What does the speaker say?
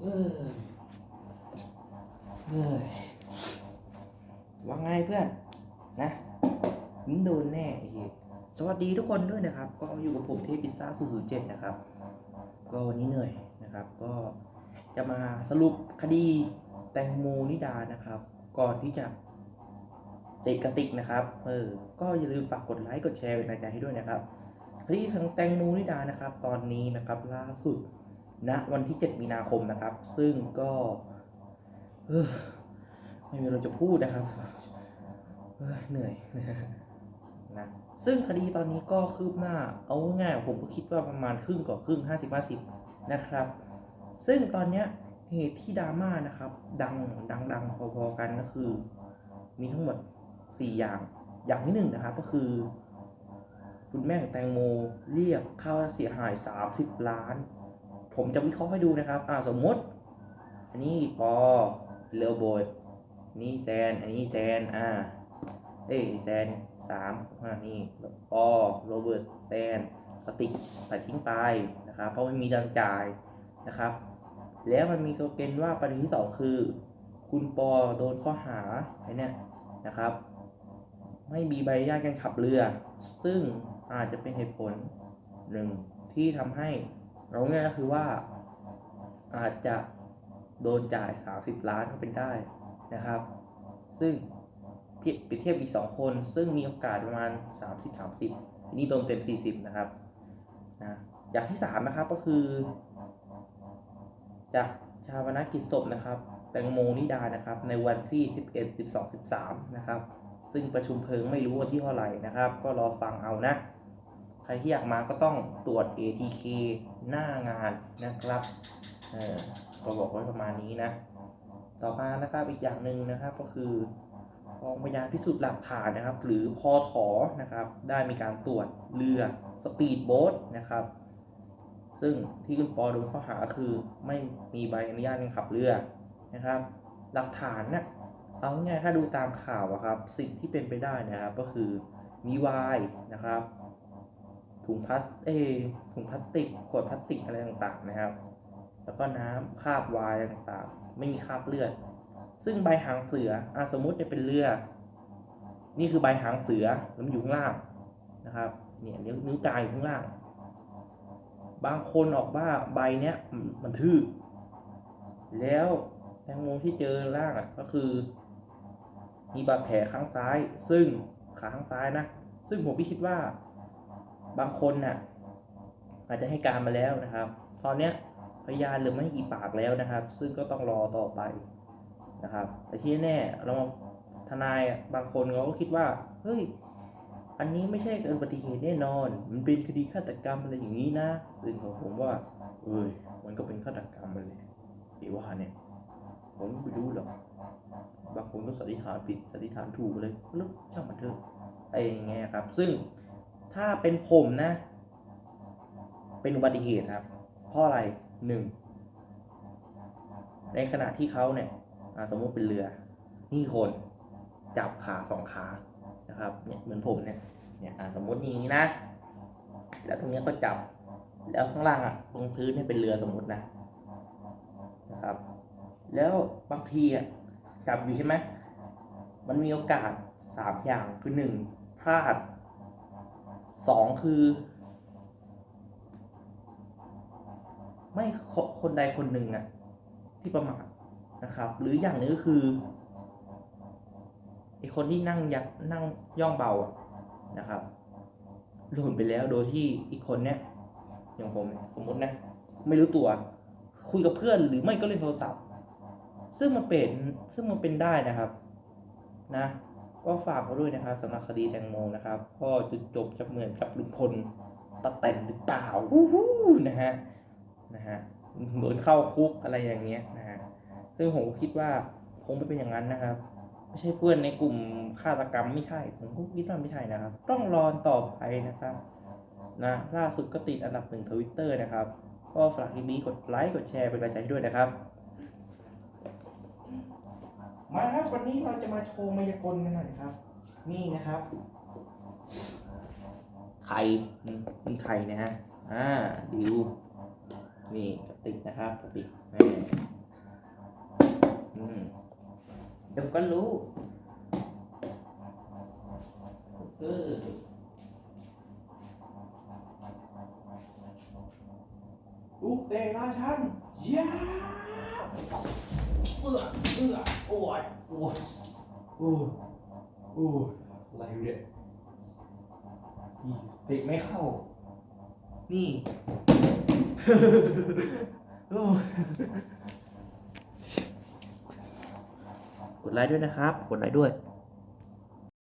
เออเออว่าไงเพื่อน นะมึงโดนแน่ไอ้เหี้ยสวัสดีทุกคนด้วยนะครับ ก็อยู่กับผมเทพพิซซ่า007นะครับ ก็วันนี้เหนื่อยนะครับ ก็จะมาสรุปคดีแตงโมนิดานะครับ ก่อนที่จะติดกระติกนะครับ เออ ก็อย่าลืมฝากกดไลค์ กดแชร์เป็นกำลังใจให้ด้วยนะครับ คดีของแตงโมนิดานะครับ ตอนนี้นะครับล่าสุดณวันที่ 7 มีนาคมนะครับ ซึ่งก็ไม่มีเราจะพูดนะครับเเหนื่อยนะซึ่งคดีตอนนี้ก็คืบหน้าเอาง่ายผมก็คิดว่าประมาณครึ่งก่อครึ่ง 50 50 นะครับ ซึ่งตอนเนี้ยเหตุที่ดราม่านะครับ ดังดังดังพอๆกันก็คือ มีทั้งหมด 4 อย่างอย่างที่หนึ่งนะครับก็คือ คุณแม่ของแตงโมเรียกค่าเสียหาย 30 ล้าน ผมจะวิเคราะห์ให้ดูนะครับ อ่าสมมติ อันนี้ปอเลโบดนี่แซน อันนี้แซน อ่า เอ้ยแซนสามอ่านี่ปอโรเบิร์ตแซนกติกตัดทิ้งไปนะครับ เพราะไม่มีการจ่ายนะครับ แล้วมันมีเกณฑ์ว่าประเด็นที่สองคือ คุณปอโดนข้อหาไอ้เนี่ยนะครับ ไม่มีใบอนุญาตการขับเรือ ซึ่ง อาจจะเป็นเหตุผลหนึ่งที่ทำให้เราง่ายก็คือว่า อาจจะโดนจ่าย 30 ล้านก็เป็นได้นะครับ ซึ่งเปรียบเทียบเทียบอีก 2 คน ซึ่งมีโอกาสประมาณ 30 30นนี้โดนเต็ม 40 นะครับนะอย่างที่ 3 นะครับก็คือจะชาปนกิจศพนะครับแตงโมนิดานะครับ ในวันที่ 11 12 13 นะครับ ซึ่งประชุมเพลิงไม่รู้วันที่เท่าไหร่นะครับ ก็รอฟังเอานะ ใครที่อยากมาก็ต้องตรวจ ATK หน้างานนะครับเออก็บอกไว้ประมาณนี้นะ ต่อมานะครับอีกอย่างหนึ่งนะครับก็คือกองพยานพิสูจน์หลักฐานนะครับ หรือพอถอนะครับ ได้มีการตรวจเรือสปีดโบ๊ทนะครับ ซึ่งที่คุณปอโดนข้อหาคือไม่มีใบอนุญาตการขับเรือนะครับ หลักฐานเนะ่ยเอาง่ายถ้าดูตามข่าวอะครับ สิ่งที่เป็นไปได้นะครับก็คือมีวน์นะครับ ถุงพลาสเอถุงพลาสติก ขวดพลาสติกอะไรต่างๆนะครับ แล้วก็น้ำคาบวน์อะไรต่างๆ ไม่มีคาบเลือด ซึ่งใบหางเสืออสมมุติเนี่ยเป็นเรือ นี่คือใบหางเสือแล้วมันอยู่ข้างล่างนะครับ เนี่ยนิ้วนิ้วกลางอยู่ข้างล่าง บางคนออกว่าใบเนี้ยมันมันทื่อ แล้วแตงโมที่เจอล่างอะก็คือ มีบาดแผลข้างซ้าย ซึ่งขาข้างซ้ายนะ ซึ่งผมพี่คิดว่า บางคนน่ะอาจจะให้การมาแล้วนะครับ ตอนเนี้ยพยานเหลือไม่กี่ปากแล้วนะครับ ซึ่งก็ต้องรอต่อไปนะครับ แต่ที่แน่เรามาทนายบางคนเขาก็คิดว่าเฮ้ยอันนี้ไม่ใช่อุบัติเหตุแน่นอน มันเป็นคดีฆาตกรรมอะไรอย่างนี้นะ ซึ่งของผมว่า เอ้ย มันก็เป็นฆาตกรรมไปเลยเดี๋ยวว่าเนี่ย ผมไม่รู้หรอก บางคนก็สันนิษฐานผิดสันนิษฐานถูกเลยแล้วช่างมันเถอะไอ้อย่างเงี้ยครับ ซึ่ง ถ้าเป็นผมนะ เป็นอุบัติเหตุครับ เพราะอะไรหนึ่งในขณะที่เขาเนี่ยสมมุติเป็นเรือ นี่คนจับขาสองขานะครับเนี่ยเหมือนผมเนี่ยเนี่ยสมมุติอย่างนี้นะ แล้วตรงเนี้ยก็จับ แล้วข้างล่างอะตรงพื้นเนี่ยเป็นเรือสมมุตินะนะครับ แล้วบางทีอะจับอยู่ใช่ไหมมันมีโอกาสสามอย่างคือหนึ่งพลาด สองคือ ไม่คนใดคนหนึ่งอะที่ประมาทนะครับ หรืออย่างนึงก็คือไอคนที่นั่งยักนั่งย่องเบาอะนะครับหล่นไปแล้วโดยที่อีกคนเนี้ยอย่างผมสมมตินะ ไม่รู้ตัวคุยกับเพื่อนหรือไม่ก็เล่นโทรศัพท์ ซึ่งมันเป็นซึ่งมันเป็นได้นะครับ นะ ก็ฝากเขาด้วยนะครับสำหรับคดีแตงโมนะครับ ก็จุดจบจะเหมือนกับลุงพลตะแต่นหรือเปล่าวู้ฮู้นะฮะนะฮะเหมือนเข้าคุกอะไรอย่างเงี้ยนะฮะซึ่งผมก็คิดว่าคงไม่เป็นอย่างนั้นนะครับไม่ใช่เพื่อนในกลุ่มฆาตกรรมไม่ใช่ผมก็คิดว่าไม่ใช่นะครับ ต้องรอต่อไปนะครับนะล่าสุดก็ติดอันดับหนึ่งทวิตเตอร์นะครับ ก็ฝากคลิปนี้กดไลค์กดแชร์เป็นกำลังใจให้ด้วยนะครับ มาครับวันนี้เราจะมาโชว์มายากลกันหน่อยครับ นี่นะครับ ไข่อืมนี่ไข่นะฮะอ่าดิวนี่กระติกนะครับกระติกแม่อืมเดี๋ยวก็รู้เออลูกเตะราชันยา เอื้อเอื้อโอ้ยโอ้ยโอ้ยโอ้ยอะไรเนี่ยนี่เตะไม่เข้า นี่ โอ้ยกดไลค์ด้วยนะครับ กดไลค์ด้วย